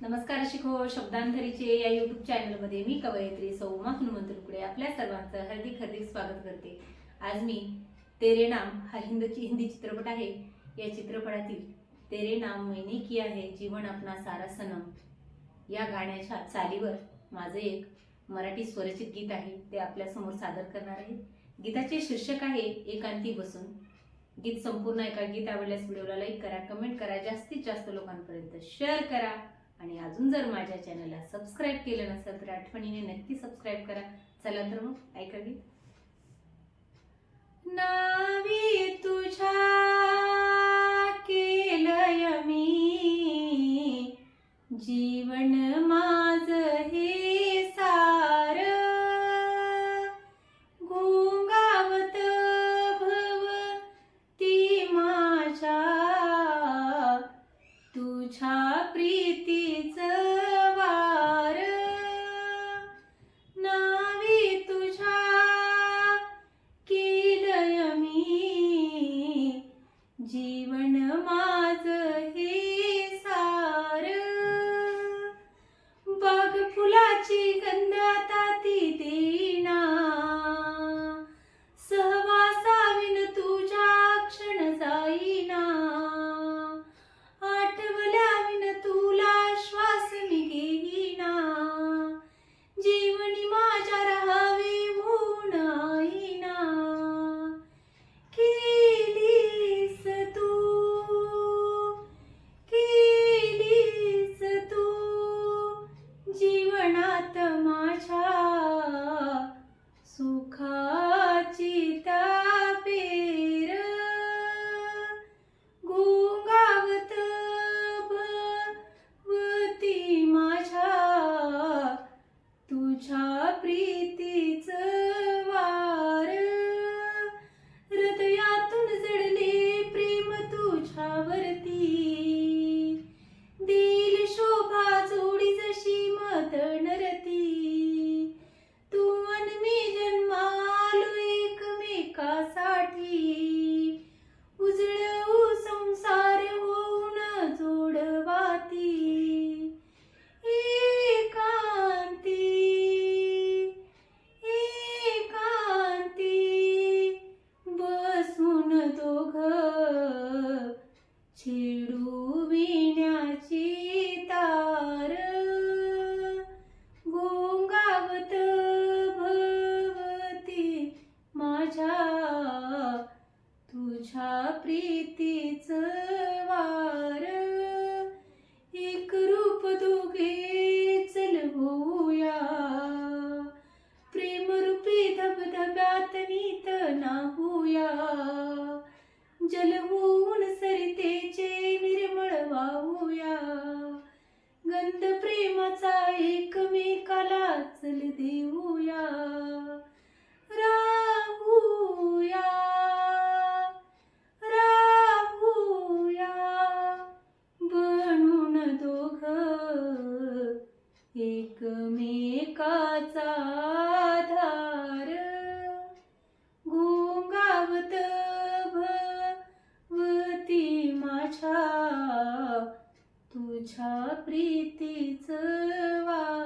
नमस्कार शिको शब्दांधरीचे या युट्यूब चॅनलमध्ये मी कवयित्री सौमा हनुमंत लुकडे आपल्या सर्वांचं हार्दिक हार्दिक स्वागत करते. आज मी तेरे नाम हा हिंदची हिंदी चित्रपट आहे. या चित्रपटातील तेरे नाम मैने किया है जीवन अपना सारा सनम. या गाण्याच्या चालीवर माझं एक मराठी स्वरचित गीत आहे ते आपल्यासमोर सादर करणार आहे. गीताचे शीर्षक आहे एकांती बसून. गीत संपूर्ण ऐका गीत आवडल्यास व्हिडिओला लाईक करा कमेंट करा जास्तीत जास्त लोकांपर्यंत शेअर करा. आणि अजून जर माझ्या चॅनलला सबस्क्राईब केलं नसेल तर आठवणीने नक्की सबस्क्राईब करा. चला तर मग ऐका गीत. नावी जीवन माझ. साठी. उजळू संसार होऊन जोडवाती. एकांती. एकांती. बसून दोघ. प्रीतीच वार. एक रूप दोघे चल होऊया. प्रेमरूपी धबधब्यात नीत नाहूया. जल होऊन सरितेचे निर्मळ वाहूया. गंध प्रेमाचा एकमेकाला चल दे. तुझ्या प्रीतीच वा